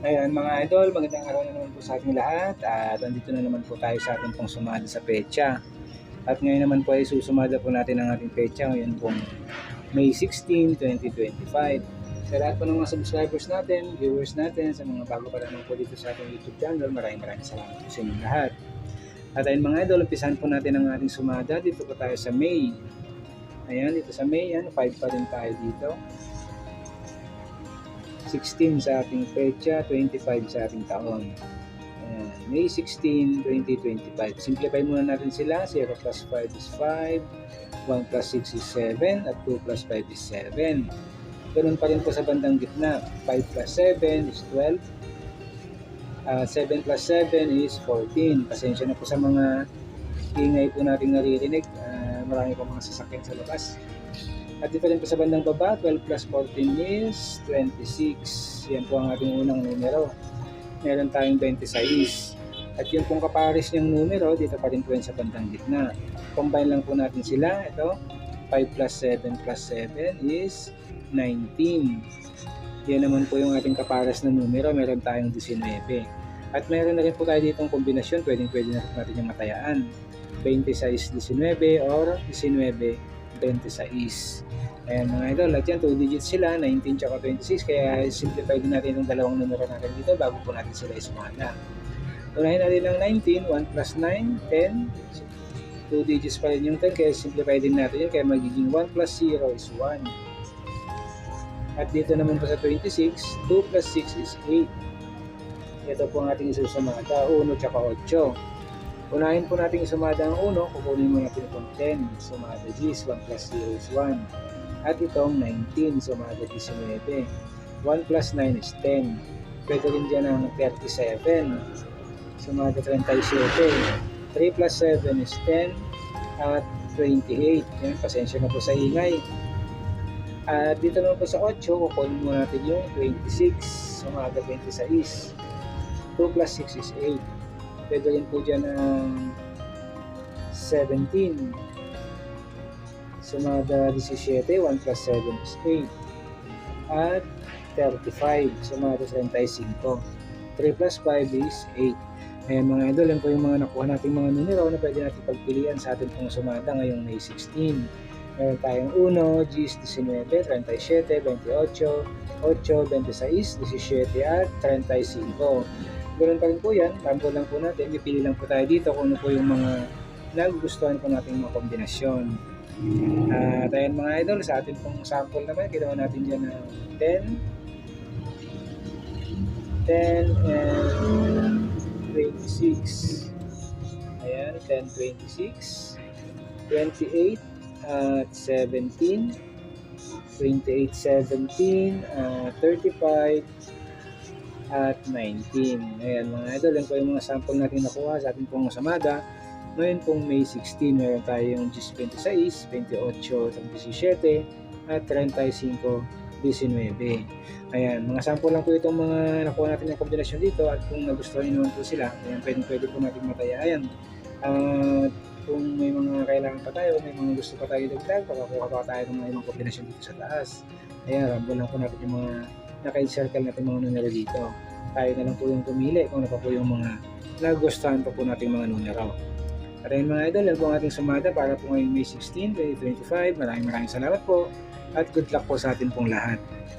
Ayan mga idol, magandang araw na naman po sa ating lahat at nandito na naman po tayo sa ating pong sumada sa pecha. At ngayon naman po ay susumada po natin ang ating pecha ngayon pong May 16, 2025. Sa lahat po ng mga subscribers natin, viewers natin, sa mga bago pa naman po dito sa ating YouTube channel, maraming maraming salamat po sa inyong lahat. At ayun mga idol, umpisahan po natin ang ating sumada. Dito po tayo sa May. Ayan, dito sa May, yan, 5 pa rin tayo dito. 16 sa ating pecha, 25 sa ating taon. Ayan, May 16, 2025. Simplify muna natin sila. 0 plus 5 is 5, 1 plus 6 is 7, at 2 plus 5 is 7. Ganun pa rin po sa bandang gitna. 5 plus 7 is 12. Uh, 7 plus 7 is 14. Pasensya na po sa mga ingay po natin naririnig. Uh, marami po mga sasakyan sa labas. At dito rin po sa bandang baba, 12 plus 14 is 26. Yan po ang ating unang numero. Meron tayong 26. At yung pong kapares niyang numero, dito pa rin po yan sa bandang gitna. Combine lang po natin sila. Ito, 5 plus 7 plus 7 is 19. Yan naman po yung ating kapares na numero. Meron tayong 19. At meron na rin po tayo dito kombinasyon. Pwedeng pwede na natin yung matayaan. 26-19 or 19-26. Ayan mga idol, lahat yan, 2 digits sila, 19 tsaka 26, kaya simplify din natin yung dalawang numero natin dito bago po natin sila isumada. Unahin natin ang 19, 1 plus 9, 10, 2 digits pa rin yung 10, kaya simplify din natin yun, kaya magiging 1 plus 0 is 1. At dito naman po sa 26, 2 plus 6 is 8. Ito po ang ating isusumada, 1 tsaka 8. Unahin po natin isumada ang 1, kukunin mo natin itong 10. Sumada G's, 1 plus 0 is 1. At itong 19, sumada 19. 1 plus 9 is 10. Pwede rin dyan ang 37. Sumada 37. 3 plus 7 is 10. At 28. Yan, pasensya na po sa ingay. At dito naman po sa 8, kukunin mo natin yung 26. Sumada 26. 2 plus 6 is 8. Pwede rin po dyan ang 17. Sumada 17, 1 plus 7 is 8. At 35, sumada 35. 3 plus 5 is 8. Ayan mga idol, yan po yung mga nakuha nating mga numero na pwede natin pagpilian sa ating pong sumada ngayong May 16. Meron tayong 1, G's 19, 37, 28, 8, 26, 17 at 35. Ganun pa rin po yan, sample lang po natin, ipili lang po tayo dito kung ano po yung mga nagugustuhan po nating mga kombinasyon. At ayan mga idol, sa ating pong sample naman, ginawa natin dyan ng 10, 10 and 26. Ayan, 10, 26, 28 at 17, 28, 17, uh, 35, at 19. Ayan mga idol, yan po yung mga sample natin nakuha sa ating pong samada. Ngayon pong May 16, meron tayong 26, 28, 17, at 35, 19. Ayan, mga sample lang po itong mga nakuha natin ng kombinasyon dito at kung nagustuhan nyo naman po sila, ayan, pwede, pwede po natin matayayan. At kung may mga kailangan pa tayo, may mga gusto pa tayo dagdag, pakakuha pa tayo ng mga ibang kombinasyon dito sa taas. Ayan, rambol lang po natin yung mga naka-circle natin mga numero dito. Tayo na lang po yung pumili kung ano pa po yung mga nagustuhan pa po nating mga numero. At ayun mga idol, yan ating sumada para po ngayong May 16, 2025. Maraming maraming salamat po at good luck po sa atin pong lahat.